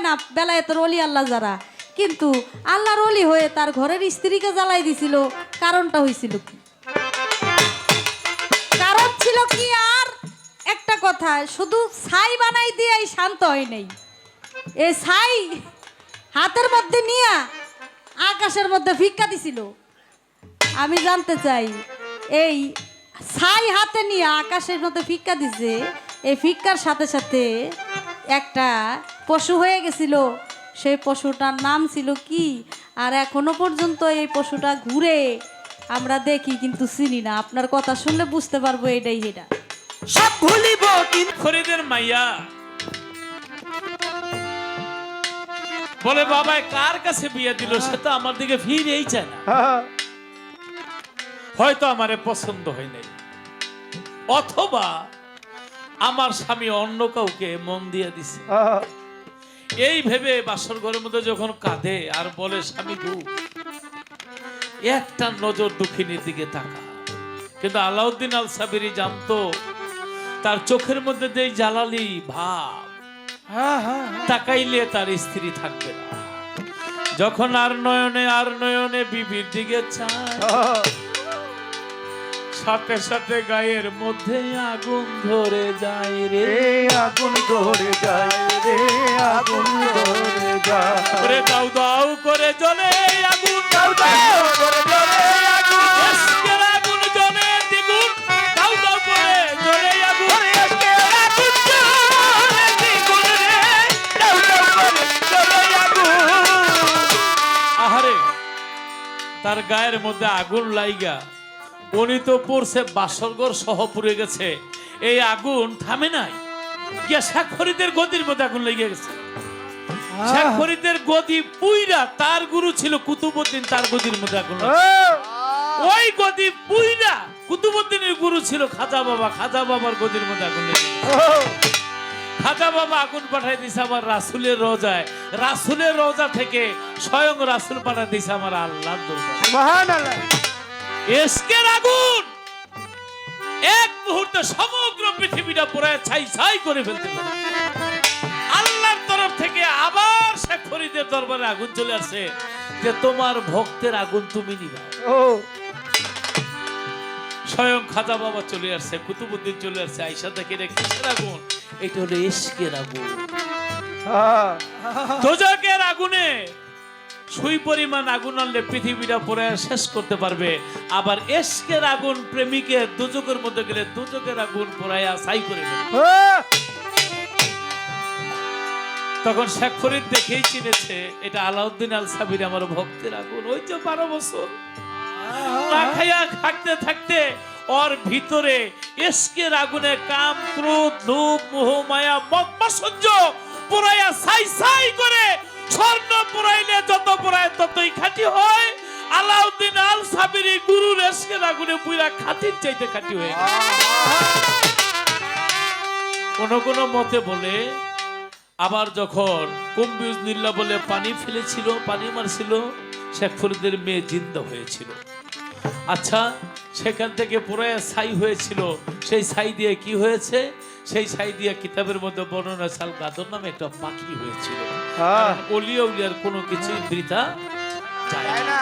হয় না বেলায়েতের অলি আল্লাহ যারা। কিন্তু আল্লাহর অলি হয়ে তার ঘরের স্ত্রীকে জ্বালাই দিছিল, কারণটা হয়েছিল কি? কারণ ছিল কি আর? একটা কথা, শুধু ছাই বানাই দিয়েই শান্ত হয় নাই। এই ছাই হাতের মধ্যে নিয়ে আকাশের মধ্যে ভিক্ষা দিছিল। আমি জানতে চাই, এই ছাই হাতে নিয়ে আকাশের মধ্যে ফিক্কা দিছে, এই ফিক্কার সাথে সাথে একটা পশু হয়ে গেছিল। সেই পশুটার নাম ছিল কি? আর এখনও পর্যন্ত এই পশুটা ঘুরে আমরা দেখি কিন্তু চিনি না। আপনার কথা শুনলে বুঝতে পারব এটাই এটা। সব ভুলিব কিন্তু ফরিদের মাইয়া। বলে বাবা কার কাছে বিয়ে দিল? সে তো আমার দিকে ফিরেই চায় না। হয়তো আমারে পছন্দ হয় নাই। অথবা আমার স্বামী অন্য কাউকে মন দিয়ে দিছে। এই ভেবে বাসর ঘরের মধ্যে যখন কাঁদে আর বলে স্বামী গু একটা নজর দুঃখিনীর দিকে তাকা কিন্তু আলাউদ্দিন আল সাবিরি জানতো তার চোখের মধ্যে যে জ্বালালি ভাব তাকাইলে তার স্ত্রী থাকবে না। যখন আর নয়নে আর নয়নে বিবির দিকে চায় সাথে সাথে গায়ের মধ্যে আগুন ধরে যায় রে। রে আগুন ধরে যায় রে আগুন ধরে যায়। করে দাও দাও করে জ্বলে আগুন। দাও দাও করে জ্বলে আগুন। আগুন দ্বিগুণ রে। করে আগুন। আহারে তার গায়ের মধ্যে আগুন লাইগা। উনি তো পড়ছে বাসরগর সহ পুড়ে গেছে। এই আগুন থামে নাই। গিয়া গদির মধ্যে আগুন লেগে গেছে। শাকফরিদের গদি পুইরা তার গুরু ছিল কুতুবুদ্দিন তার গদির মধ্যে আগুন। ওই গদি পুইরা কুতুবুদ্দিনের গুরু ছিল খাজা বাবা। খাজা বাবার গদির মধ্যে আগুন লেগে। খাজা বাবা আগুন পাঠাই দিছে আমার রাসুলের রোজায়। রাসুলের রোজা থেকে স্বয়ং রাসুল পাঠাই দিছে আমার আল্লাহ মহান আল্লাহ এসকের আগুন এক মুহূর্তে সমগ্র পৃথিবীটা পুরো ছাই ছাই করে ফেলতে পারে। আল্লাহর তরফ থেকে আবার শেখ ফরিদের দরবারে আগুন চলে আসে যে তোমার ভক্তের আগুন তুমি নিবা। ও। স্বয়ং খাজা বাবা চলে আসছে কুতুবুদ্দিন চলে আসছে আইসা দেখে কিসের আগুন? এটা হলো এসকের আগুন। হ্যাঁ। দোজকের আগুনে সুই পরিমাণ আগুন আনলে পৃথিবীটা পরে শেষ করতে পারবে। আবার এসকের আগুন প্রেমিকের দুজকের মধ্যে গেলে দুজকের আগুন পোড়াইয়া ছাই করে। তখন শেখ ফরিদ দেখেই চিনেছে এটা আলাউদ্দিন আল সাবির আমার ভক্তের আগুন। ওই যে বারো বছর। না খাইয়া থাকতে থাকতে ওর ভিতরে এসকের আগুনে কাম ক্রোধ লোভ মোহ মায়া মৎমাসঞ্জ পুরাইয়া সাই সাই করে স্বর্ণ পুরাইলে যত পুরায় ততই খাঁটি হয়। আলাউদ্দিন আল সাবিরি গুরু এসকের আগুনে পুরা খাতির চাইতে খাঁটি হয়ে। কোন কোন মতে বলে, আবার যখন কম্বিউজ নীল্লা বলে পানি ফেলেছিল, পানি মারছিল, শেখ ফরিদের মেয়ে জিন্দা হয়েছিল। আচ্ছা সেখান থেকে পুরায় ছাই হয়েছিল। সেই ছাই দিয়ে কি হয়েছে? সেই ছাই দিয়া কিতাবের মধ্যে বর্ণনা সাল গাদর নামে একটা পাখি হয়েছিল। হ্যাঁ। অলিয়া উলিয়ার কোনো কিছু বৃথা যায় না।